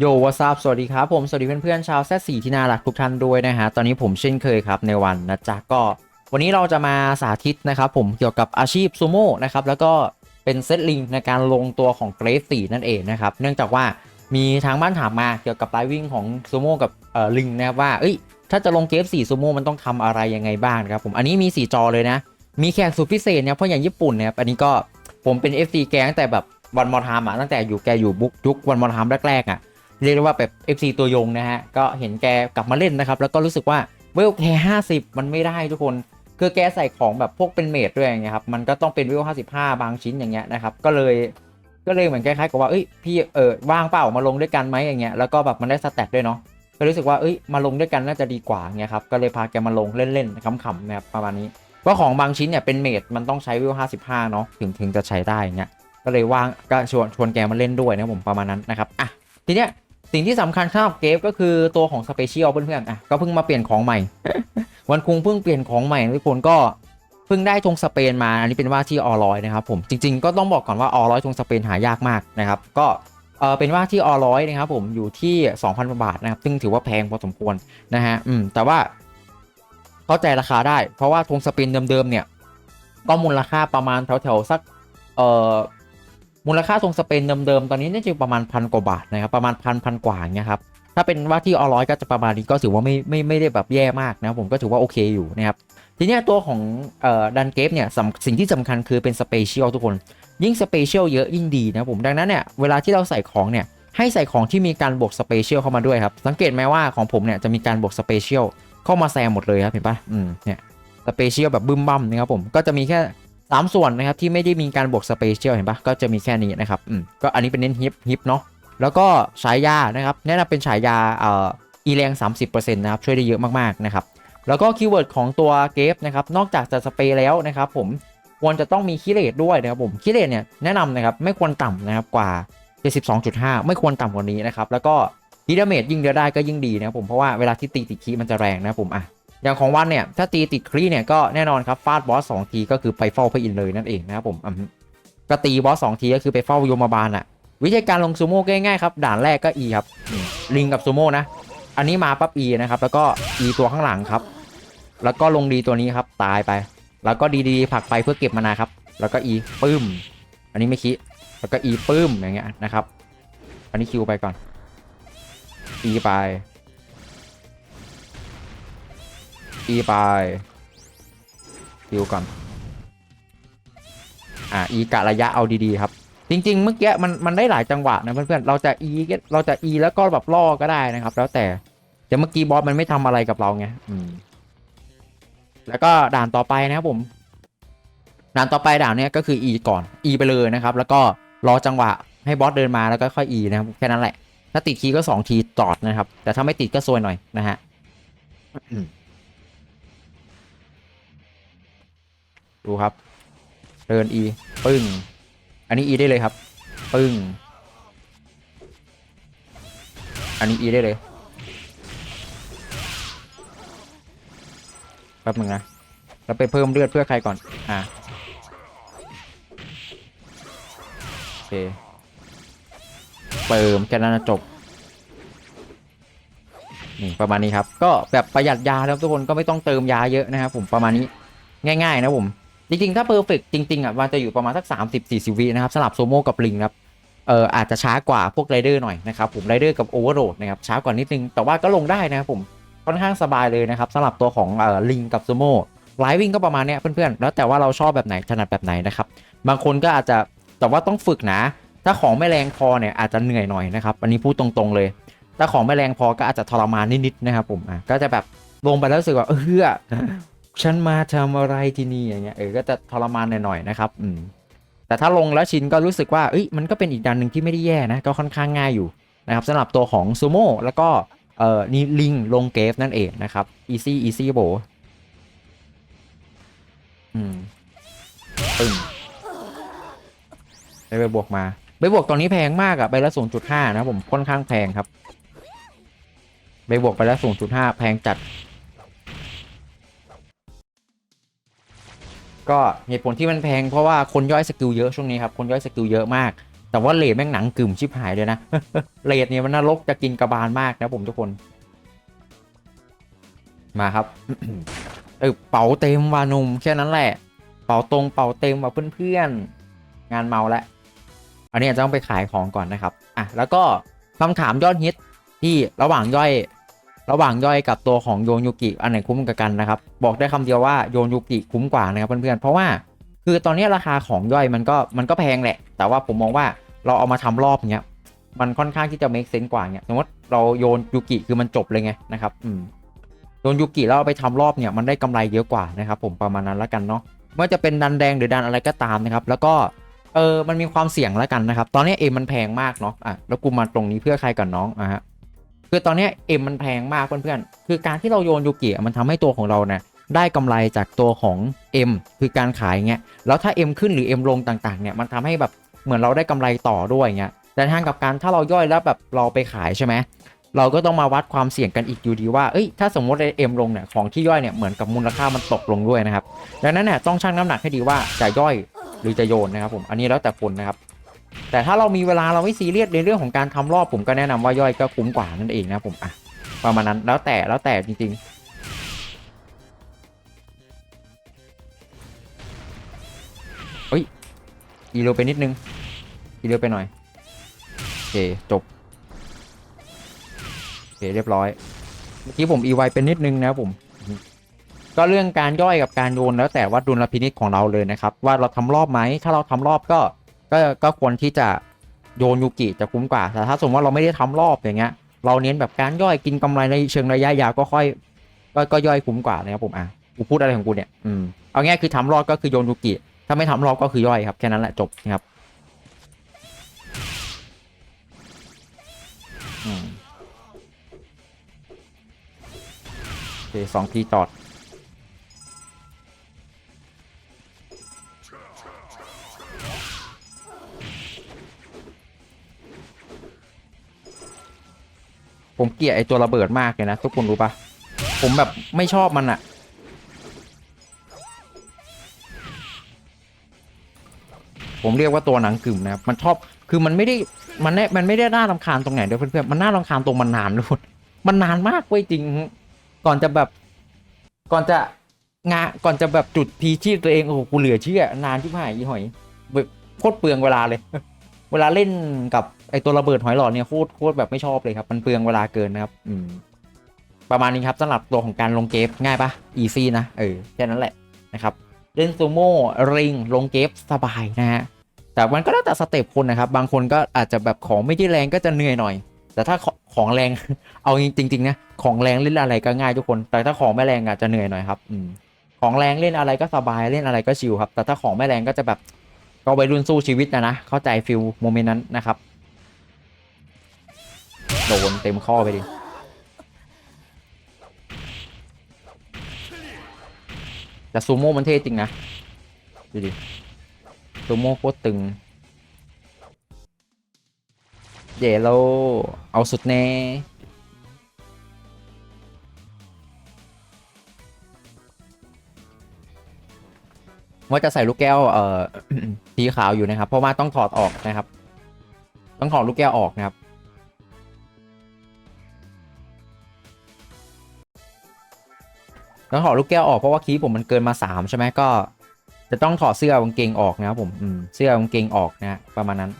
โยววัสบสวัสดีครับ ผม สวัสดีเพื่อนๆชาวแซดสีที่น่ารักทุกท่านด้วยนะฮะ ตอนนี้ผมเช่นเคยครับในวันนะจ๊ะก็ วันนี้เราจะมาสาธิตนะครับผมเกี่ยวกับอาชีพซูโม่นะครับแล้วก็เป็นเซตลิงในการลงตัวของเกรฟสีนั่นเองนะครับ เนื่องจากว่ามีทางบ้านถามมาเกี่ยวกับไลวิ่งของซูโม่กับเอ่อลิงนะครับว่าเอ้ยถ้าจะลงเกรฟสีซูโม่มันต้องทำอะไรยังไงบ้างครับผมอันนี้มี 4 จอเลยนะ มีแขกสุดพิเศษเนี่ยเพราะอย่างญี่ปุ่นนะครับอันนี้ก็ผมเป็น FC แกตั้งแต่แบบวันมอทามอะตั้งแต่อยู่แกอยู่บุ๊กยุควันมอทามแรกๆอะ เรียกได้ว่าแบบ FC ตัวยงนะฮะ ก็เห็นแกกลับมาเล่นนะครับ แล้วก็รู้สึกว่าเวลแค่ห้าสิบมันไม่ได้ทุกคน คือแกใส่ของแบบพวกเป็นเมดด้วยอย่างเงี้ยครับ มันก็ต้องเป็นเวลห้าสิบห้าบางชิ้นอย่างเงี้ยนะครับ ก็เลยก็เลยเหมือนคล้ายๆกับว่าเอ้ยพี่เออว่างเปล่ามาลงด้วยกันไหมอย่างเงี้ย แล้วก็แบบมันได้สแต็กด้วยเนาะก็รู้สึกว่าเอ้ยมาลงด้วยกันน่าจะดีกว่าเงี้ยครับ ก็เลยพาแกมาลงเล่นๆขำๆนะครับประมาณนี้เพราของบางชิ้นเนี่ยเป็นเมดมันต้องใช้เวลห้าสิบห้าเนาะถึงถึงจะใช้ได้เงี้ย ก็เลยว่างก็ชวนชวนแกมาเล่นด้วยนะผมประมาณนั้นนะครับ อะทีเนี้ย สิ่งที่สำคัญสำหรับเกฟก็คือตัวของสเปเชียลเพื่อนๆอะก็เพิ่งมาเปลี่ยนของใหม่ วันคุงเพิ่งเปลี่ยนของใหม่ทุกคนก็เพิ่งได้ธงสเปนมาอันนี้เป็นว่าที่ออร้อยนะครับผมจริง ๆ ก็ต้องบอกก่อนว่าออร้อยธงสเปนหายากมากนะครับ ก็เออเป็นว่าที่ออร้อยนะครับผมอยู่ที่ 2,000 บาทนะครับ ซึ่งถือว่าแพงพอสมควรนะฮะอืมแต่ว่าเข้าใจราคาได้ เพราะว่าธงสเปนเดิมๆเนี่ย ก็มูลค่าประมาณแถวๆสักเอ่อ มูลค่าทรงสเปนเดิมๆ ตอนนี้น่าจะประมาณพันกว่าบาทนะครับ ประมาณพันพันกว่าเงี้ยครับ ถ้าเป็นว่าที่ออร้อยก็จะประมาณนี้ก็ถือว่าไม่ไม่ไม่ได้แบบแย่มากนะผมก็ถือว่าโอเคอยู่นะครับ ทีนี้ตัวของเอ่อดันเกฟเนี่ยส,สิ่งที่สำคัญคือเป็นสเปเชียลทุกคน ยิ่งสเปเชียลเยอะยิ่งดีนะผม ดังนั้นเนี่ยเวลาที่เราใส่ของเนี่ยให้ใส่ของที่มีการบวกสเปเชียลเข้ามาด้วยครับ สังเกตไหมว่าของผมเนี่ยจะมีการบวกสเปเชียลเข้ามาแซมหมดเลยครับเห็นปะอืมเนี่ยสเปเชียลแบบบึ้มบั้มนะครับผมก็จะมีแค่ สามส่วนนะครับที่ไม่ได้มีการบวกสเปเชียลเห็นปะก็จะมีแค่นี้นะครับอืมก็อันนี้เป็นเน้นฮิปฮิปเนาะแล้วก็ฉายานะครับแนะนำเป็นฉายาเอ่ออีแรง 30%นะครับช่วยได้เยอะมากๆนะครับแล้วก็คีย์เวิร์ดของตัวเกฟนะครับนอกจากจะสเปรย์แล้วนะครับผมควรจะต้องมีคิเลตด้วยนะครับผมคิเลตเนี่ยแนะนำนะครับไม่ควรต่ำนะครับกว่า 72.5 ไม่ควรต่ำกว่านี้นะครับแล้วก็ฮีดาเมจยิ่งเยอะได้ก็ยิ่งดีนะครับผมเพราะว่าเวลาที่ตีติคีมันจะแรงนะครับผมอะ อย่างของวันเนี่ยถ้าตีติดครีเนี่ยก็แน่นอนครับฟาดบอสสองทีก็คือไปเฝ้าพระอินทร์เลยนั่นเองนะครับผมก็ตีบอสสองทีก็คือไปเฝ้าโยมบาลอะวิธีการลงซูโม่ก็ง่ายๆครับด่านแรกก็ E ครับลิงกับซูโม่นะอันนี้มาปั๊บ E นะครับแล้วก็ E ตัวข้างหลังครับ แล้วก็ลงดีตัวนี้ครับตายไป แล้วก็ดีๆผลักไปเพื่อเก็บมานาครับ แล้วก็ E ปึ้ม อันนี้ไม่คิดแล้วก็ E ปึ้มอย่างเงี้ยนะครับ อันนี้คิวไปก่อน E ไป E ไปคิวก่อน อ่า E กะระยะเอาดีๆครับ จริง ๆ เมื่อกี้มันมันได้หลายจังหวะนะเพื่อนๆ เราจะ E ก็เราจะ E แล้วก็แบบล่อก็ได้นะครับ แล้วแต่แต่เมื่อกี้บอสมันไม่ทำอะไรกับเราไงอืม แล้วก็ด่านต่อไปนะครับผม ด่านต่อไปด่านเนี้ยก็คือ E ก่อน E ไปเลยนะครับ แล้วก็รอจังหวะให้บอสเดินมาแล้วก็ค่อย E นะครับแค่นั้นแหละ ถ้าติดคีย์ก็สองทีจอดนะครับ แต่ถ้าไม่ติดก็ซวยหน่อยนะฮะ ดูครับเดิน E ปึ้ง อันนี้ E ได้เลยครับ ปึ้ง อันนี้ E ได้เลยแป๊บนึงนะแล้วไปเพิ่มเลือดเพื่อใครก่อน อะโอเค เติมแค่นั้นจบ นี่ประมาณนี้ครับ ก็แบบประหยัดยาแล้วทุกคนก็ไม่ต้องเติมยาเยอะนะครับผมประมาณนี้ ง่าย ๆ นะผม จริงๆ ถ้าเพอร์เฟกจริงๆอะมันจะอยู่ประมาณสัก 30-40วินะครับสลับโซโม่กับลิงครับเอออาจจะช้ากว่าพวกไรเดอร์หน่อยนะครับผมไรเดอร์กับโอเวอร์โรดนะครับช้ากว่านิดนึง แต่ว่าก็ลงได้นะครับผมค่อนข้างสบายเลยนะครับสำหรับตัวของเอ่อลิงกับโซโม่ไลวิ่งก็ประมาณเนี้ยเพื่อนๆ แล้วแต่ว่าเราชอบแบบไหนถนัดแบบไหนนะครับบางคนก็อาจจะแต่ว่าต้องฝึกนะ ถ้าของไม่แรงพอเนี่ยอาจจะเหนื่อยหน่อยนะครับอันนี้พูดตรงๆเลยถ้าของไม่แรงพอก็อาจจะทรมานนิดๆนะครับผมอะก็จะแบบลงไปแล้วรู้สึกว่าเออ ฉันมาทำอะไรที่นี่อย่างเงี้ยเออก็จะทรมานหน่อยๆนะครับอืมแต่ถ้าลงแล้วชินก็รู้สึกว่าเอ้ยมันก็เป็นอีกดันหนึ่งที่ไม่ได้แย่นะก็ค่อนข้างง่ายอยู่นะครับสำหรับตัวของซูโม่แล้วก็เอ่อนี่ลิงลงเกฟนั่นเองนะครับ easy easy โบอืมปึ้งได้ไปบวกมาไปบวกตอนนี้แพงมากอะใบละศูนย์จุดห้านะผมค่อนข้างแพงครับไปบวกไปล้วศูนย์จุดห้าแพงจัด ก็เหตุผลที่มันแพงเพราะว่าคนย่อยสกิลเยอะช่วงนี้ครับคนย่อยสกิลเยอะมาก แต่ว่าเลดแม่งหนังกึ่มชิบหายเลยนะเลดเนี่ยมันนรกจะกินกระบาลมากนะผมทุกคน มาครับเออเป๋าเต็มวานุ่มแค่นั้นแหละ เป๋าตรงเป๋าเต็มว่ะเพื่อนๆงานเมาแล้วอันนี้จจะต้องไปขายของก่อนนะครับอะแล้วก็คำถามยอดฮิตที่ระหว่างย่อย ระหว่างย่อยกับตัวของโยนยูกิอันไหนคุ้มกับกันนะครับ บอกได้คำเดียวว่าโยนยูกิคุ้มกว่านะครับเพื่อนๆเพราะว่าคือตอนนี้ราคาของย่อยมันก็มันก็แพงแหละ แต่ว่าผมมองว่าเราเอามาทำรอบเนี้ยมันค่อนข้างที่จะ make sense กว่าเนี้ยสมมติเราโยนยูกิคือมันจบเลยไงนะครับอืมโยนยูกิแล้วเอาไปทำรอบเนี่ยมันได้กำไรเยอะกว่านะครับผมประมาณนั้นแล้วกันเนาะไม่ว่าจะเป็นดันแดงหรือดันอะไรก็ตามนะครับ แล้วก็เออมันมีความเสี่ยงแล้วกันนะครับ ตอนนี้เอมมันแพงมากเนาะอะแล้วกูมาตรงนี้เพื่อใครก่อนน้องอะฮะ คือตอนนี้เอ็มมันแพงมากเพื่อนๆคือการที่เราโยนยูกิมันทำให้ตัวของเราเนี่ยได้กำไรจากตัวของ M คือการขายเงี้ยแล้วถ้า M ขึ้นหรือ M ลงต่างๆเนี่ยมันทำให้แบบเหมือนเราได้กำไรต่อด้วยเงี้ยแต่ทางกับการถ้าเราย่อยแล้วแบบเราไปขายใช่ไหมเราก็ต้องมาวัดความเสี่ยงกันอีกอยู่ดีว่า เอ้ย ถ้าสมมติเอ็มลงเนี่ย ของที่ย่อยเนี่ยเหมือนกับมูลค่ามันตกลงด้วยนะครับ ดังนั้นเนี่ยต้องชั่งน้ำหนักให้ดีว่าจะย่อยหรือจะโยนนะครับผม อันนี้แล้วแต่คนนะครับ แต่ถ้าเรามีเวลาเราไม่ซีเรียสในเรื่องของการทำรอบผมก็แนะนำว่าย่อยก็คุ้มกว่านั่นเองนะผมอะประมาณนั้นแล้วแต่แล้วแต่จริง ๆเฮ้ย อีเร็วไปนิดนึง อีเร็วไปหน่อย โอเค จบ โอเค เรียบร้อย เมื่อกี้ผมอีไวเป็นนิดนึงนะผม ก็เรื่องการย่อยกับการโยนแล้วแต่ว่าดุลพินิจของเราเลยนะครับ ว่าเราทำรอบไหม ถ้าเราทำรอบก็ ก็ก็ควรที่จะโยนยูกิจะคุ้มกว่าแต่ถ้าสมมติว่าเราไม่ได้ทำรอบอย่างเงี้ย เราเน้นแบบการย่อยกินกำไรในเชิงระยะยาวก็ค่อย ก็ก็ย่อยคุ้มกว่านะครับผมอะกูพูดอะไรของกูเนี่ยอืมเอาง่ายคือทำรอบก็คือโยนยูกิถ้าไม่ทำรอบก็คือย่อยครับแค่นั้นแหละจบนะครับอืมโอเคสองทีจอด ผมเกลียดไอตัวระเบิดมากเลยนะทุกคนรู้ปะผมแบบไม่ชอบมันอะผมเรียกว่าตัวหนังกึ่มนะครับมันชอบคือมันไม่ได้มันไม่มันไม่ได้น่ารำคาญตรงไหนเดี๋ยเพื่อนๆมันน่ารำคาญตรงมันนานทุกคนมันนานมากเว้ยจริง ก่อนจะแบบ ก่อนจะงาก่อนจะแบบจุดพีชีพตัวเองโอ้โหกูเหลือเชื่อนานที่ผ่านยี่หอยโคตรเปลืองเวลาเลย เวลาเล่นกับ ไอตัวระเบิดหอยหลอดเนี่ยโคตรโคตรแบบไม่ชอบเลยครับ มันเปลืองเวลาเกินนะครับ อืม ประมาณนี้ครับสำหรับตัวของการลงเกฟง่ายปะอีซี่นะ เออ แค่นั้นแหละนะครับเล่นซูโม่ริงลงเกฟสบายนะฮะแต่มันก็แล้วแต่สเต็ปคนนะครับ บางคนก็อาจจะแบบของไม่ได้แรงก็จะเหนื่อยหน่อย แต่ถ้าของของแรงเอาจริงๆนะของแรงเล่นอะไรก็ง่ายทุกคน แต่ถ้าของไม่แรงอาจจะเหนื่อยหน่อยครับอืมของแรงเล่นอะไรก็สบายเล่นอะไรก็ชิลครับ แต่ถ้าของไม่แรงก็จะแบบก็วัยรุ่นสู้ชีวิตนะนะเข้าใจฟิลโมเมนต์นั้นนะครับ โดนเต็มข้อไปดิแต่ซูโม่มันเท่จริงนะ ดูดิซูโม่โคตรตึงเย่โลเอาสุดแน่ว่าจะใส่ลูกแก้วเอ่อสีขาวอยู่นะครับ เพราะว่าต้องถอดออกนะครับ ต้องถอดลูกแก้วออกนะครับ ต้องถอดลูกแก้วออกเพราะว่าคีผมมันเกินมาสามใช่ไหมก็ จะต้องถอดเสื้อกางเกงออกนะครับผมเสื้อกางเกงออกนะประมาณนั้น